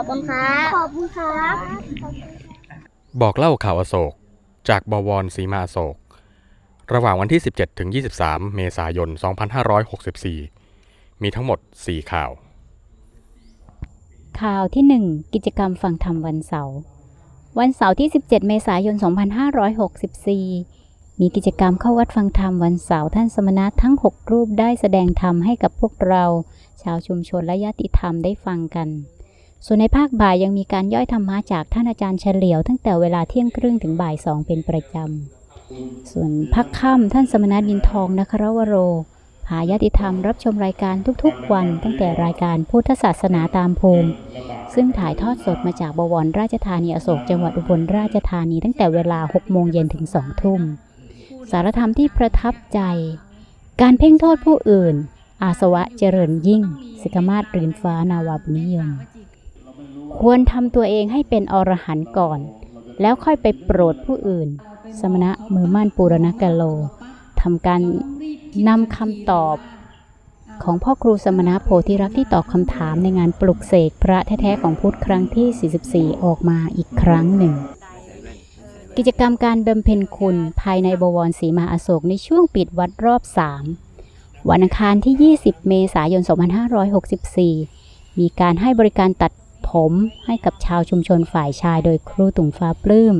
อบคุณครับ ขอบคุณครับ บอกเล่าข่าวอโศก จากบวรศรีมาอโศก ระหว่างวันที่ 17 ถึง 23 เมษายน 2564 มีทั้งหมด 4 ข่าว ข่าวที่ 1 กิจกรรมฟังธรรมวันเสาร์ วันเสาร์ที่ 17 เมษายน 2564มีกิจกรรมเข้าวัดฟังธรรมวันเสาร์ท่านสมณะทั้ง 6 รูปได้แสดงธรรมให้กับพวกเรา ชาวชุมชนและญาติธรรมได้ฟังกัน ส่วนในภาคบ่ายยังมีการย่อยธรรมะจากท่านอาจารย์เฉลียว ตั้งแต่เวลาเที่ยงครึ่งถึงบ่ายสองเป็นประจำ ส่วนพักค่ำท่านสมณะดินทองนครวโรพาญาติธรรมรับชมรายการทุกๆวัน ตั้งแต่รายการพุทธศาสนาตามภูมิ ซึ่งถ่ายทอดสดมาจากบวรราชธานีอโศกจังหวัดอุบลราชธานีตั้งแต่เวลา 6 โมงเย็นถึง 2 ทุ่ม สารธรรมที่ประทับใจ การเพ่งโทษผู้อื่น อาสวะเจริญยิ่ง สิกมาศรินฟ้านาวาบุนิยม ควรทำตัวเองให้เป็นอรหันต์ก่อน แล้วค่อยไปโปรดผู้อื่น สมณะมือมั่นปูรณกะโลทำการนำคำตอบของพ่อครูสมณะโพธิรักที่ตอบคำถามในงานปลุกเสกพระแท้ๆของพุทธครั้งที่ 44 ออกมาอีกครั้งหนึ่ง กิจกรรมการบำเพ็ญคุณภายในบวรศรีมหาอโศกในช่วงปิดวัดรอบ 3 วันอังคารที่ 20 เมษายน 2564 มีการให้บริการตัด ผมให้กับชาวชุมชนฝ่ายชายโดยครูตุ่มฟ้าปลื้ม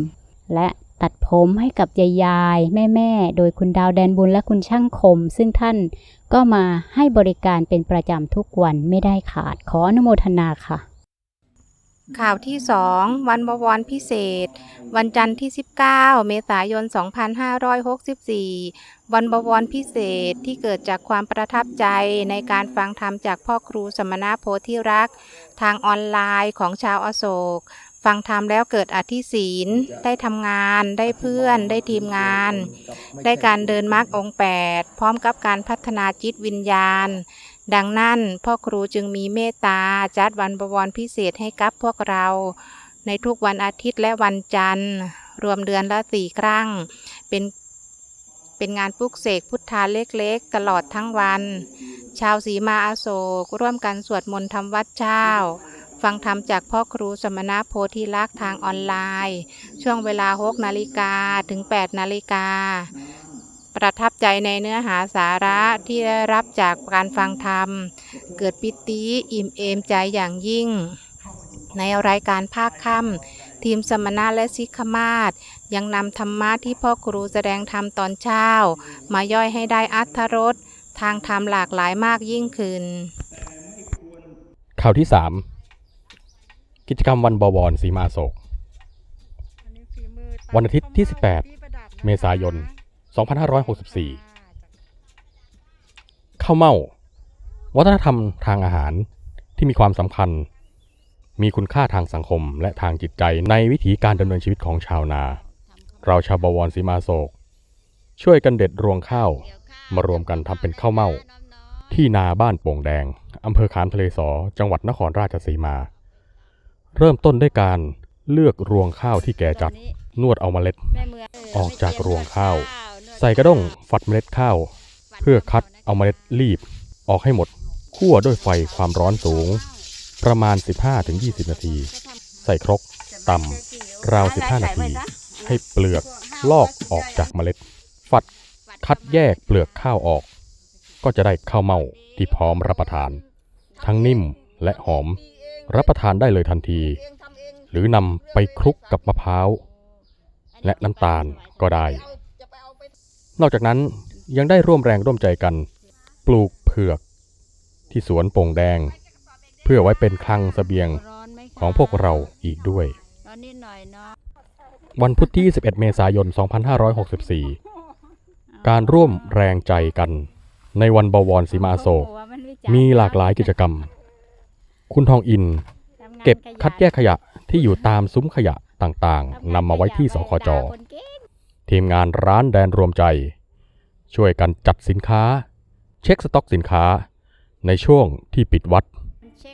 และตัดผมให้กับยายายๆแม่ๆโดยคุณดาวแดนบุญและคุณช่างคม ซึ่งท่านก็มาให้บริการเป็นประจำทุกวันไม่ได้ขาดขออนุโมทนาค่ะ ข่าวที่ 2 วันบวรพิเศษ วันจันทร์ที่ 19 เมษายน 2564 วันบวรพิเศษที่เกิดจากความประทับใจในการฟังธรรมจากพ่อครูสมณะโพธิรัก ทางออนไลน์ของชาวอโศก ฟังธรรมแล้วเกิดอธิศีล ได้ทำงาน ได้เพื่อน ได้ทีมงาน ได้การเดินมรรคองค์8พร้อมกับการพัฒนาจิตวิญญาณ ดังนั้นพ่อครูจึงมีเมตตาจัดวันบวรพิเศษให้กับพวกเรา ในทุกวันอาทิตย์และวันจันทร์ รวมเดือนละสี่ครั้ง เป็นเป็นงานปลุกเสกพุทธาเล็กๆ ตลอดทั้งวัน ชาวศรีมาอาโศกร่วมกันสวดมนต์ทำวัดเช้าฟังธรรมจากพ่อครูสมณะโพธิลักษ์ทางออนไลน์ ช่วงเวลา6นาฬิกาถึง 8 นาฬิกา ประทับใจในเนื้อหาสาระที่ได้รับจากการฟังธรรม เกิดปิติอิ่มเอมใจอย่างยิ่ง ในรายการภาคค่ำทีมสมณะและสิกขมาศยังนำธรรมะที่พ่อครูแสดงธรรมตอนเช้า มาย่อยให้ได้อัธรสทางธรรมหลากหลายมากยิ่งขึ้น ข่าวที่ 3 กิจกรรมวันบวรศีมาโศก วันอาทิตย์ที่ 18 เมษายน 2564 ข้าวเม่า วัฒนธรรมทางอาหารที่มีความสำคัญ มีคุณค่าทางสังคมและทางจิตใจในวิถีการดำเนินชีวิตของชาวนา เราชาวบวรศรีมาโศก ช่วยกันเด็ดรวงข้าว มารวมกันทำเป็นข้าวเม่า ที่นาบ้านโป่งแดงอำเภอขามทะเลสอจังหวัดนครราชสีมา เริ่มต้นด้วยการเลือกรวงข้าวที่แก่จัดนวดเอาเมล็ด ออกจากรวงข้าว ใส่กระด้งฝัดเมล็ดข้าว เพื่อคัดเอาเมล็ดรีบ ออกให้หมดคั่วด้วยไฟความร้อนสูง ประมาณ 15-20 นาที ใส่ครกตำราว 15 นาที ให้เปลือกลอกออกจากเมล็ด ฝัดคัดแยกเปลือกข้าวออก ก็จะได้ข้าวเม่าที่พร้อมรับประทาน ทั้งนิ่มและหอม รับประทานได้เลยทันที หรือนำไปคลุกกับมะพร้าว และน้ำตาลก็ได้ นอกจากนั้นยังได้ร่วมแรงร่วมใจกัน ปลูกเผือก ที่สวนโป่งแดง เพื่อไว้เป็นคลังเสบียงของพวกเราอีกด้วย วันพุธที่ 21 เมษายน 2564 การร่วมแรงใจกัน ในวันบวรศรีมาโศก มีหลากหลายกิจกรรม คุณทองอิน เก็บคัดแยกขยะที่อยู่ตามซุ้มขยะต่างๆนำมาไว้ที่สคจ ทีมงานร้านแดนรวมใจ ช่วยกันจัดสินค้า เช็คสต็อกสินค้า ในช่วงที่ปิดวัด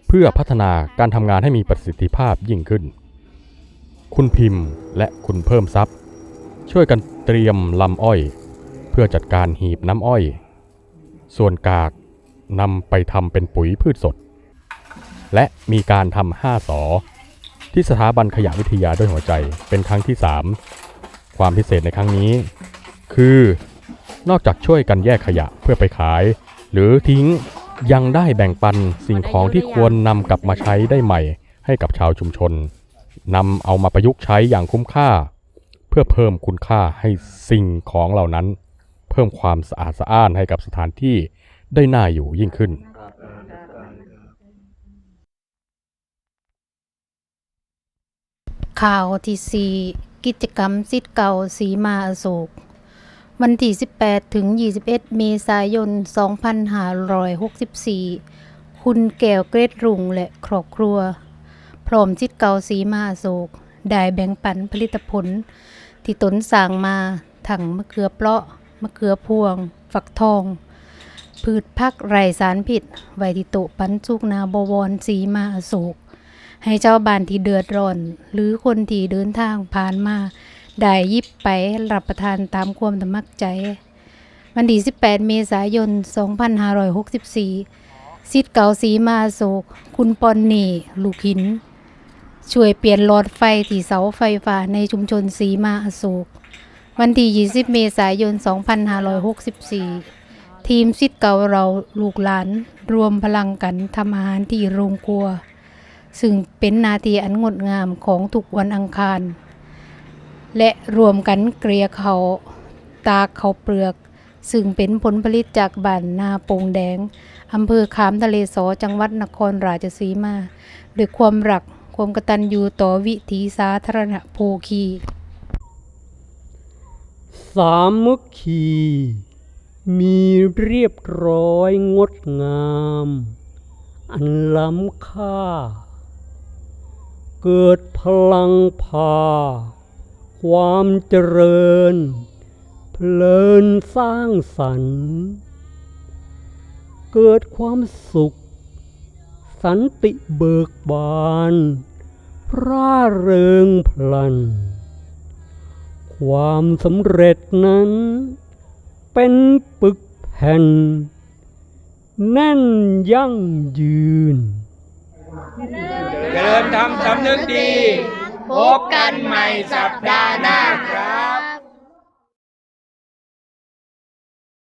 เพื่อพัฒนาการทำงานให้มีประสิทธิภาพยิ่งขึ้น คุณพิมพ์และคุณเพิ่มทรัพย์ ช่วยกันเตรียมลำอ้อย เพื่อจัดการหีบน้ำอ้อย ส่วนกากนำไปทำเป็นปุ๋ยพืชสด และมีการทำห้าสอที่สถาบันขยะวิทยาด้วยหัวใจเป็นครั้งที่ 3 ความพิเศษในครั้งนี้ คือนอกจากช่วยกันแยกขยะเพื่อไปขาย หรือทิ้งยังได้แบ่งปันสิ่งของที่ควรนำกลับมาใช้ได้ใหม่ ให้กับชาวชุมชนนำเอามาประยุกต์ใช้อย่างคุ้มค่า เพื่อเพิ่มคุณค่าให้สิ่งของเหล่านั้น เพิ่มความสะอาดสะอ้านให้กับสถานที่ได้น่าอยู่ยิ่งขึ้นข่าวที่สี่ กิจกรรมสิทธิ์เก่าสีมาอโศก วันที่ 18 ถึง 21 เมษายน 2564 คุณแก้วเกรดรุ่งและครอบครัว พร้อมสิทธิ์เก่าสีมาอโศก ได้แบ่งปันผลิตผล ที่ตนสั่งมาทั้งมะเขือเปราะ มะเขือพวง ฝักทอง พืชพักไรสารพิษไว้ที่โตปันสุกนาบวรสีมาอโศก ให้เจ้าบ้านที่เดือดร้อน หรือคนที่เดินทางผ่านมา ได้ยิบไปรับประทานตามความตมักใจ วันที่ 18 เมษายน 2564สิทธิ์เก่าสีมาโศก คุณปอนนี่ ลูกหิน ช่วยเปลี่ยนหลอดไฟที่เสาไฟฟ้าในชุมชนสีมาอโศก วันที่ 20 เมษายน 2564ทีมสิทธิ์เก่าเราลูกหลาน รวมพลังกันทำอาหารที่โรงครัว ซึ่งเป็นนาทีอันงดงามของทุกวันอังคาร และรวมกันเกลียเขาตากเขาเปลือก ซึ่งเป็นผลผลิตจากบ้านนาโปงแดงอำเภอขามทะเลสอจังหวัดนครราชสีมาด้วยความรักความกตัญญูต่อวิถีสาธารณโภคี สามัคคี มีเรียบร้อยงดงาม อันล้ำค่า เกิดพลังพา ความเจริญ เพลินสร้างสรรค์ เกิดความสุข สันติเบิกบานร่าเริงพลัน ความสำเร็จนั้น เป็นปึกแผ่น แน่นยั่งยืน เจริญธรรมสำนึกดี พบกันใหม่สัปดาห์หน้าครับ